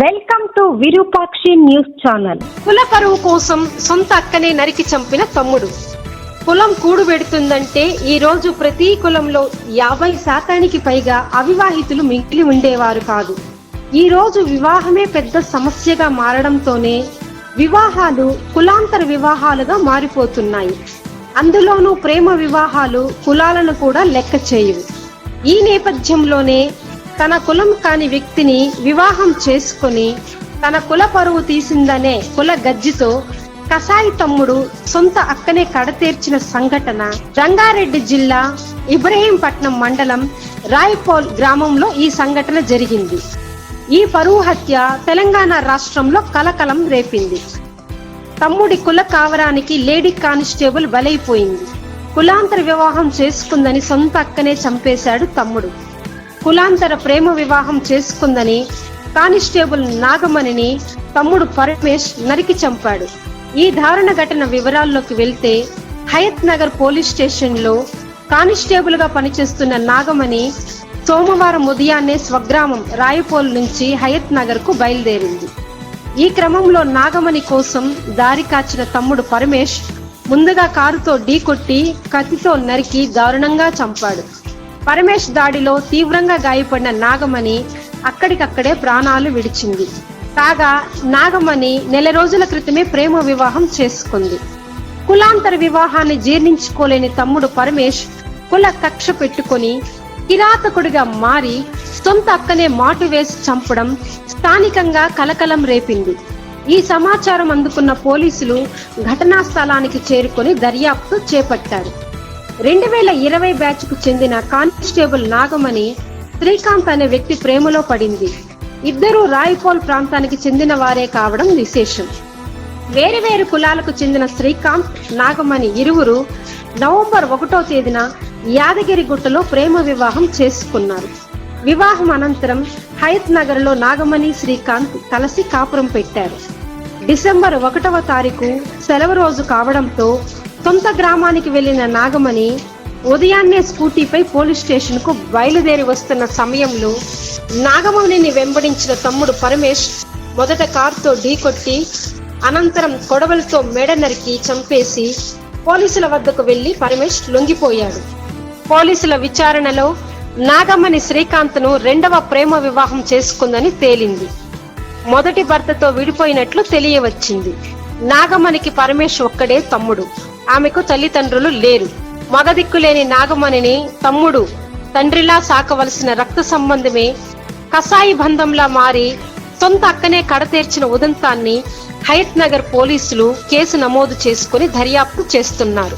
Welcome to Virupakshi news channel కుల పరువు కోసం సొంత అక్కనే నరికి చంపిన తమ్ముడు. కులం కూడు పెడుతుందంటే ఈ రోజు ప్రతి కులంలో యాభై శాతానికి పైగా అవివాహితులు మిగిలి ఉండేవారు కాదు. ఈ రోజు వివాహమే పెద్ద సమస్యగా మారడంతోనే వివాహాలు కులాంతర వివాహాలుగా మారిపోతున్నాయి. అందులోనూ ప్రేమ వివాహాలు కులాలను కూడా లెక్క చేయవు. ఈ నేపథ్యంలోనే తన కులం కాని వ్యక్తిని వివాహం చేసుకొని తన కుల పరువు తీసిందనే కుల గజ్జితో కసాయి తమ్ముడు సొంత అక్కనే కడతీర్చిన సంఘటన రంగారెడ్డి జిల్లా ఇబ్రహీంపట్నం మండలం రాయపోల్ గ్రామంలో ఈ సంఘటన జరిగింది. ఈ పరువు హత్య తెలంగాణ రాష్ట్రంలో కలకలం రేపింది. తమ్ముడి కుల కావరానికి లేడీ కానిస్టేబుల్ బలైపోయింది. కులాంతర వివాహం చేసుకుందని సొంత అక్కనే చంపేశాడు తమ్ముడు. కులాంతర ప్రేమ వివాహం చేసుకుందని కానిస్టేబుల్ నాగమణిని తమ్ముడు పరమేష్ నరికి చంపాడు. ఈ దారుణ ఘటన వివరాల్లోకి వెళ్తే హయత్ నగర్ పోలీస్ స్టేషన్లో కానిస్టేబుల్గా పనిచేస్తున్న నాగమణి సోమవారం ఉదయాన్నే స్వగ్రామం రాయపోల్ నుంచి హయత్ నగర్కు బయలుదేరింది. ఈ క్రమంలో నాగమణి కోసం దారి కాచిన తమ్ముడు పరమేష్ ముందుగా కారుతో ఢీకొట్టి కత్తితో నరికి దారుణంగా చంపాడు. పరమేష్ దాడిలో తీవ్రంగా గాయపడిన నాగమణి అక్కడికక్కడే ప్రాణాలు విడిచింది. కాగా నాగమణి నెల రోజుల క్రితమే ప్రేమ వివాహం చేసుకుంది. కులాంతర వివాహాన్ని జీర్ణించుకోలేని తమ్ముడు పరమేష్ కుల కక్ష పెట్టుకొని కిరాతకుడిగా మారి సొంత అక్కనే మాటు వేసి చంపడం స్థానికంగా కలకలం రేపింది. ఈ సమాచారం అందుకున్న పోలీసులు ఘటనా స్థలానికి చేరుకొని దర్యాప్తు చేపట్టారు. రెండు వేల ఇరవై బ్యాచ్కు చెందిన కానిస్టేబుల్ నాగమణి శ్రీకాంత్ అనే వ్యక్తి ప్రేమలో పడింది. ఇద్దరూ రాయపోల్ ప్రాంతానికి చెందిన వారే కావడం విశేషం. వేరు వేరు కులాలకు చెందిన శ్రీకాంత్ నాగమణి ఇరువురు నవంబర్ ఒకటో తేదీన యాదగిరిగుట్టలో ప్రేమ వివాహం చేసుకున్నారు. వివాహం అనంతరం హయత్ నగర్లో నాగమణి శ్రీకాంత్ కలిసి కాపురం పెట్టారు. డిసెంబర్ ఒకటవ తారీఖు సెలవు రోజు కావడంతో సొంత గ్రామానికి వెళ్ళిన నాగమణి ఉదయాన్నే స్కూటీపై పోలీస్ స్టేషన్కు బయలుదేరి వస్తున్న సమయంలో నాగమణిని వెంబడించిన తమ్ముడు పరమేష్ మొదట కారుతో ఢీకొట్టి అనంతరం కొడవలతో మెడ నరికి చంపేసి పోలీసుల వద్దకు వెళ్ళి పరమేష్ లొంగిపోయాడు. పోలీసుల విచారణలో నాగమణి శ్రీకాంత్ను రెండవ ప్రేమ వివాహం చేసుకుందని తేలింది. మొదటి భర్తతో విడిపోయినట్లు తెలియవచ్చింది. నాగమణికి పరమేష్ ఒక్కడే తమ్ముడు. ఆమెకు తల్లిదండ్రులు లేరు. మగదిక్కులేని నాగమణిని తమ్ముడు తండ్రిలా సాకవలసిన రక్త సంబంధమే కసాయి బంధంలా మారి సొంత అక్కనే కడతేర్చిన ఉదంతాన్ని హయత్ నగర్ పోలీసులు కేసు నమోదు చేసుకుని దర్యాప్తు చేస్తున్నారు.